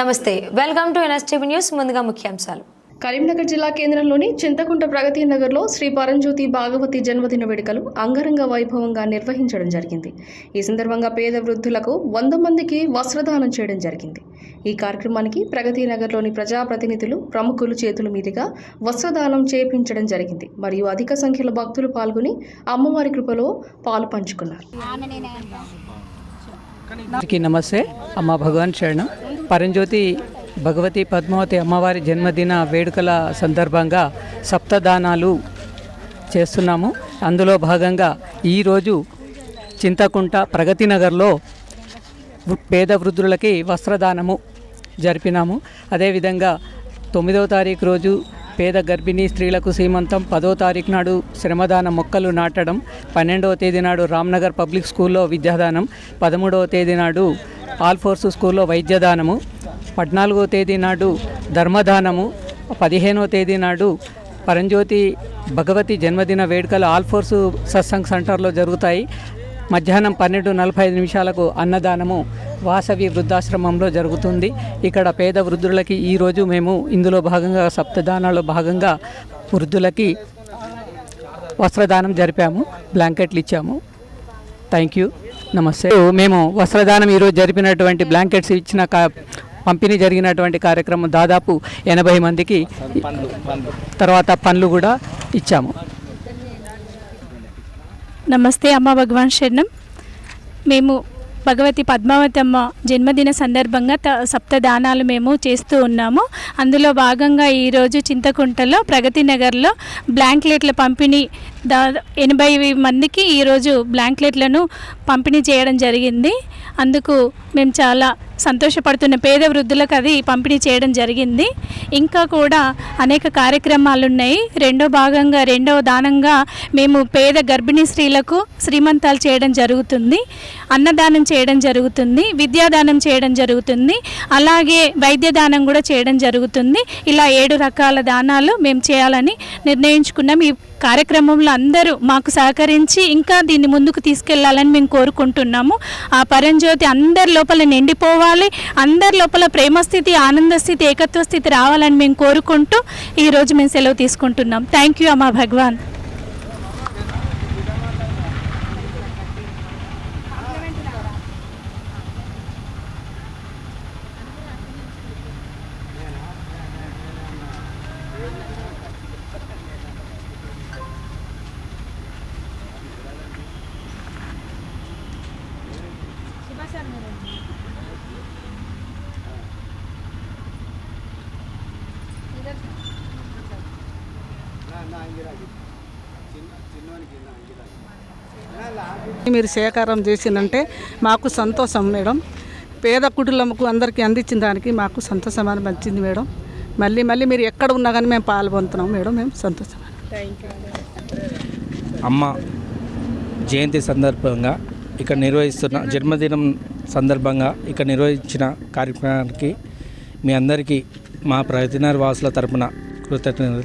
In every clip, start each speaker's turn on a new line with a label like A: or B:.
A: నమస్తే welcome to NSTV news ముందుగా ముఖ్యాంశాలు.
B: కరీంనగర్ జిల్లా కేంద్రంలోని చింతకుంట ప్రగతి నగర్లో శ్రీ పరంజ్యోతి భాగవతి జన్మదిన వేడుకలు అంగరంగ వైభవంగా నిర్వహించడం జరిగింది. ఈ సందర్భంగా పేద వృద్ధులకు వంద మందికి వస్త్రదానం చేయడం జరిగింది. ఈ కార్యక్రమానికి ప్రగతి నగర్లోని ప్రజాప్రతినిధులు ప్రముఖులు చేతుల మీదుగా వస్త్రదానం చేయించడం జరిగింది. మరియు అధిక సంఖ్యలో భక్తులు పాల్గొని అమ్మవారి కృపలో పాలు పంచుకున్నారు.
C: నమస్తే. అమ్మ భగవాన్ శరణం. పరంజ్యోతి భగవతి పద్మావతి అమ్మవారి జన్మదిన వేడుకల సందర్భంగా సప్తదానాలు చేస్తున్నాము. అందులో భాగంగా ఈరోజు చింతకుంట ప్రగతి నగర్లో వృ- పేద వృద్ధులకి వస్త్రదానము జరిపినాము. అదేవిధంగా తొమ్మిదవ తారీఖు రోజు పేద గర్భిణీ స్త్రీలకు సీమంతం పదో తారీఖు నాడు శ్రమదాన మొక్కలు నాటడం. పన్నెండవ తేదీ నాడు రామ్నగర్ పబ్లిక్ స్కూల్లో విద్యాదానం. పదమూడవ తేదీ నాడు ఆల్ ఫోర్స్ స్కూల్లో వైద్యదానము పద్నాలుగో తేదీ నాడు ధర్మదానము పదిహేనవ తేదీ నాడు పరంజ్యోతి భగవతి జన్మదిన వేడుకలు ఆల్ ఫోర్స్ సత్సంగ్ సెంటర్లో జరుగుతాయి. మధ్యాహ్నం పన్నెండు నలభై ఐదు నిమిషాలకు అన్నదానము వాసవి వృద్ధాశ్రమంలో జరుగుతుంది. ఇక్కడ పేద వృద్ధులకి ఈరోజు మేము ఇందులో భాగంగా సప్తదానాల్లో భాగంగా వృద్ధులకి వస్త్రదానం జరిపాము బ్లాంకెట్లు ఇచ్చాము. Thank you. నమస్తే. మేము వస్త్రదానం ఈరోజు జరిపినటువంటి బ్లాంకెట్స్ ఇచ్చిన పంపిణీ జరిగినటువంటి కార్యక్రమం దాదాపు ఎనభై మందికి తర్వాత పండ్లు కూడా ఇచ్చాము.
D: నమస్తే అమ్మ భగవాన్ శరణం. మేము భగవతి పద్మావతి అమ్మ జన్మదిన సందర్భంగా త సప్తదానాలు మేము చేస్తూ ఉన్నాము. అందులో భాగంగా ఈరోజు చింతకుంటలో ప్రగతి నగర్లో బ్లాంక్లెట్ల పంపిణీ దా ఎనభై మందికి ఈరోజు బ్లాంక్లెట్లను పంపిణీ చేయడం జరిగింది. అందుకు మేము చాలా సంతోషపడుతున్న పేద వృద్ధులకు అది పంపిణీ చేయడం జరిగింది. ఇంకా కూడా అనేక కార్యక్రమాలు ఉన్నాయి రెండో భాగంగా రెండవ దానంగా మేము పేద గర్భిణీ స్త్రీలకు శ్రీమంతాలు చేయడం జరుగుతుంది. అన్నదానం చేయడం జరుగుతుంది. విద్యాదానం చేయడం జరుగుతుంది. అలాగే వైద్యదానం కూడా చేయడం జరుగుతుంది. ఇలా ఏడు రకాల దానాలు మేము చేయాలని నిర్ణయించుకున్నాం. ఈ కార్యక్రమంలో అందరూ మాకు సహకరించి ఇంకా దీన్ని ముందుకు తీసుకెళ్ళాలని మేము కోరుకుంటున్నాము. ఆ పరంజ్యోతి అందరి లోపల నిండిపోవాలి అందరి లోపల ప్రేమ స్థితి ఆనంద స్థితి ఏకత్వ స్థితి రావాలని మేము కోరుకుంటూ ఈరోజు మేము సెలవు తీసుకుంటున్నాం. థ్యాంక్ యూ అమ్మా భగవాన్.
E: మీరు సేకారం చేసిందంటే మాకు సంతోషం మేడం. పేద కుటుంబకు అందరికీ అందించిన దానికి మాకు సంతోషం అనిపించింది మేడం. మళ్ళీ మళ్ళీ మీరు ఎక్కడ ఉన్నా కానీ మేము పాల్గొంటున్నాం మేడం. మేము సంతోషం.
F: అమ్మ జయంతి సందర్భంగా ఇక్కడ నిర్వహిస్తున్న జన్మదినం సందర్భంగా ఇక్కడ నిర్వహించిన కార్యక్రమానికి మీ అందరికీ మా ప్రతినర్ వాసుల తరపున కృతజ్ఞతలు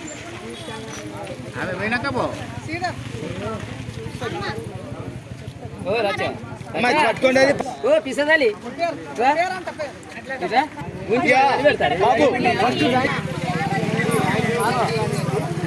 G: రాజా. ఓ పిసదాలి ఇట్లా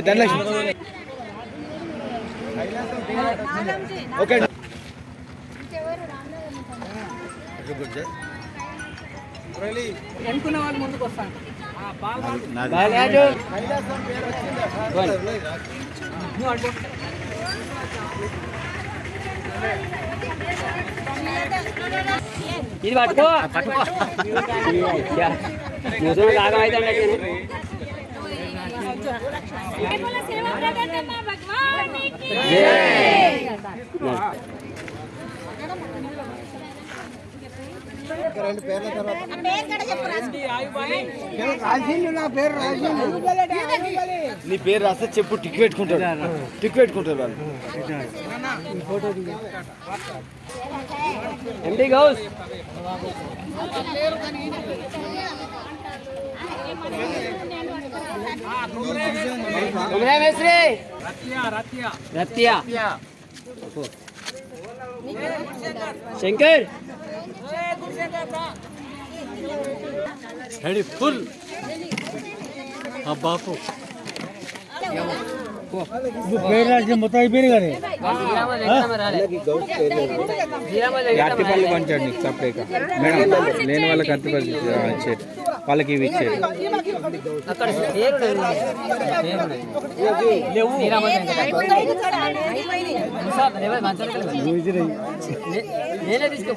H: ధనలక్ష్మి ఓకే
C: ఎన్నుకున్న వాళ్ళు ముందుకు వస్తాను నువ్వు
G: ఇది పట్టుకో. పట్టుకో. ముసలి కాగం అయితే
H: నీ పేరు రాస్తే చెప్పు టిక్ పెట్టుకుంటారు టిక్ పెట్టుకుంటారు వాళ్ళు
G: ఎండి గౌస్. రత్య. శంకర్.
H: రెడీ ఫుల్ బాపు
F: అరటిపళ్ళు పంచండి సపరేట్గా. మేడం లేని వాళ్ళకి అరటిపళ్ళు ఇచ్చేది వాళ్ళకి ఇవి ఇచ్చేది.
G: నేనే తీసుకో